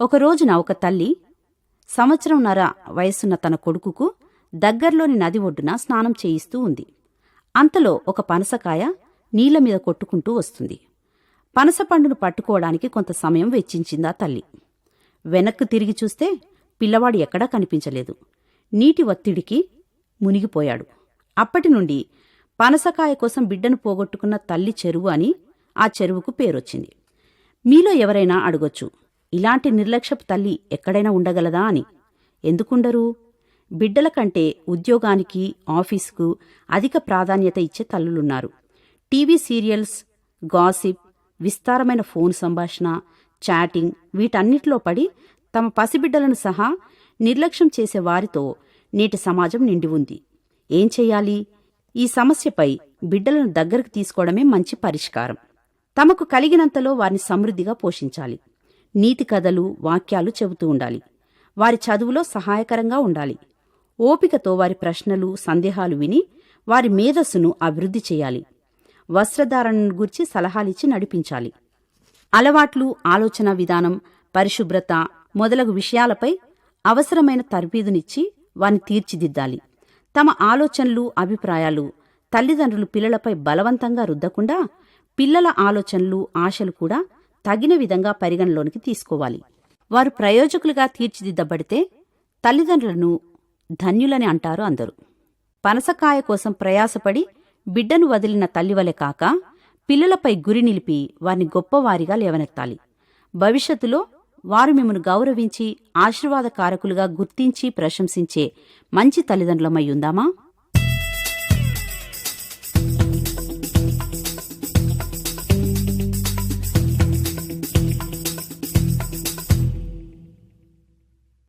ఒక రోజున ఒక తల్లి సంవత్సరంన్నర వయసున్న తన కొడుకుకు దగ్గర్లోని నది ఒడ్డున స్నానం చేయిస్తూ ఉంది. అంతలో ఒక పనసకాయ నీళ్ళ మీద కొట్టుకుంటూ వస్తుంది. పనసపండును పట్టుకోవడానికి కొంత సమయం వెచ్చించిందా తల్లి. వెనక్కు తిరిగి చూస్తే పిల్లవాడు ఎక్కడా కనిపించలేదు. నీటి ఒత్తిడికి మునిగిపోయాడు. అప్పటి నుండి పనసకాయ కోసం బిడ్డను పోగొట్టుకున్న తల్లి చెరువు అని ఆ చెరువుకు పేరొచ్చింది. మీలో ఎవరైనా అడగొచ్చు. ఇలాంటి నిర్లక్ష్యపు తల్లి ఎక్కడైనా ఉండగలదా అని. ఎందుకుండరు? బిడ్డల కంటే ఉద్యోగానికి ఆఫీసుకు అధిక ప్రాధాన్యత ఇచ్చే తల్లులున్నారు. టీవీ సీరియల్స్ గాసిప్ విస్తారమైన ఫోన్ సంభాషణ చాటింగ్ వీటన్నిటిలో పడి తమ పసిబిడ్డలను సహా నిర్లక్ష్యం చేసే వారితో నేటి సమాజం నిండి ఉంది. ఏం చేయాలి? ఈ సమస్యపై బిడ్డలను దగ్గరకు తీసుకోవడమే మంచి పరిష్కారం. తమకు కలిగినంతలో వారిని సమృద్ధిగా పోషించాలి. నీతి కథలు వాక్యాలు చెబుతూ ఉండాలి. వారి చదువులో సహాయకరంగా ఉండాలి. ఓపికతో వారి ప్రశ్నలు సందేహాలు విని వారి మేధస్సును అభివృద్ధి చేయాలి. వస్త్రధారణను గురించి సలహాలిచ్చి నడిపించాలి. అలవాట్లు ఆలోచన విధానం పరిశుభ్రత మొదలగు విషయాలపై అవసరమైన తర్బీదునిచ్చి వారిని తీర్చిదిద్దాలి. తమ ఆలోచనలు అభిప్రాయాలు తల్లిదండ్రులు పిల్లలపై బలవంతంగా రుద్దకుండా పిల్లల ఆలోచనలు ఆశలు కూడా తగిన విధంగా పరిగణలోనికి తీసుకోవాలి. వారు ప్రయోజకులుగా తీర్చిదిద్దబడితే తల్లిదండ్రులను ధన్యులని అంటారు అందరూ. పనసకాయ కోసం ప్రయాసపడి బిడ్డను వదిలిన తల్లివలె కాక పిల్లలపై గురి నిలిపి వారిని గొప్పవారిగా లేవనెత్తాలి. భవిష్యత్తులో వారు మిమ్మను గౌరవించి ఆశీర్వాదకారకులుగా గుర్తించి ప్రశంసించే మంచి తల్లిదండ్రులమై ఉందామా?